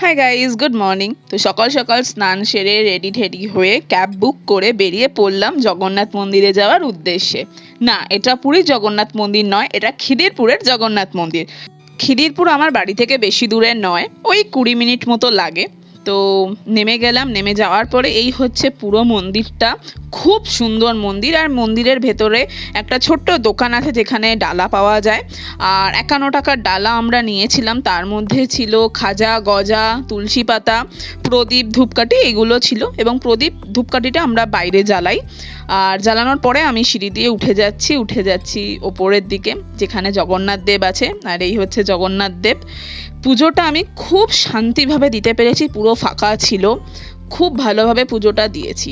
Hi guys good morning তো সকাল সকাল স্নান সেরে রেডি ঠেডি হয়ে ক্যাব বুক করে বেরিয়ে পড়লাম জগন্নাথ মন্দিরে যাওয়ার উদ্দেশ্যে। না, এটা পুরী জগন্নাথ মন্দির নয়, এটা খিদিরপুরের জগন্নাথ মন্দির। খিদিরপুর আমার বাড়ি থেকে বেশি দূরে নয়, ওই কুড়ি মিনিট মতো লাগে। তো নেমে গেলাম, নেমে যাওয়ার পরে এই হচ্ছে পুরো মন্দিরটা। খুব সুন্দর মন্দির আর মন্দিরের ভেতরে একটা ছোট্ট দোকান আছে যেখানে ডালা পাওয়া যায়। আর একান্ন টাকার ডালা আমরা নিয়েছিলাম। তার মধ্যে ছিল খাজা, গজা, তুলসী পাতা, প্রদীপ, ধূপকাঠি এগুলো ছিল এবং প্রদীপ, ধূপকাঠিটা আমরা বাইরে জ্বালাই। আর জ্বালানোর পরে আমি সিঁড়ি দিয়ে উঠে যাচ্ছি উঠে যাচ্ছি ওপরের দিকে, যেখানে জগন্নাথ দেব আছে। আর এই হচ্ছে জগন্নাথ দেব। পুজোটা আমি খুব শান্তিভাবে দিতে পেরেছি, পুরো ফাঁকা ছিল। খুব ভালোভাবে পুজোটা দিয়েছি।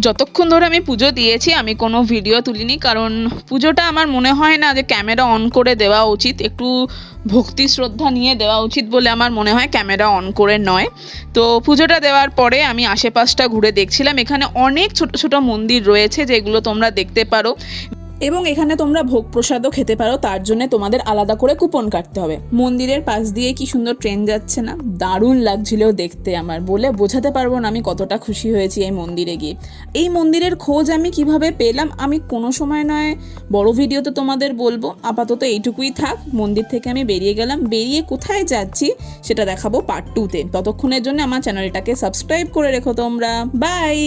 যতক্ষণ ধরে আমি পুজো দিয়েছি, আমি কোনো ভিডিও তুলিনি, কারণ পুজোটা আমার মনে হয় না যে ক্যামেরা অন করে দেওয়া উচিত। একটু ভক্তি শ্রদ্ধা নিয়ে দেওয়া উচিত বলে আমার মনে হয় ক্যামেরা অন করে নয়। তো পুজোটা দেওয়ার পরে আমি আশেপাশটা ঘুরে দেখছিলাম। এখানে অনেক ছোট ছোট মন্দির রয়েছে যেগুলো তোমরা দেখতে পারো। এবং এখানে তোমরা ভোগ প্রসাদও খেতে পারো, তার জন্য তোমাদের আলাদা করে কুপন কাটতে হবে। মন্দিরের পাশ দিয়ে কি সুন্দর ট্রেন যাচ্ছে না? দারুণ লাগছিল দেখতে আমার, বলে বোঝাতে পারব না আমি কতটা খুশি হয়েছি এই মন্দিরে গিয়ে। এই মন্দিরের খোঁজ আমি কীভাবে পেলাম, আমি কোনো সময় নয়, বড় ভিডিওতে তোমাদের বলব, আপাতত এইটুকুই থাক, মন্দির থেকে আমি বেরিয়ে গেলাম। বেরিয়ে কোথায় যাচ্ছি সেটা দেখাবো পার্ট টুতে ততক্ষণের জন্য আমার চ্যানেলটাকে সাবস্ক্রাইব করে রেখো তোমরা। বাই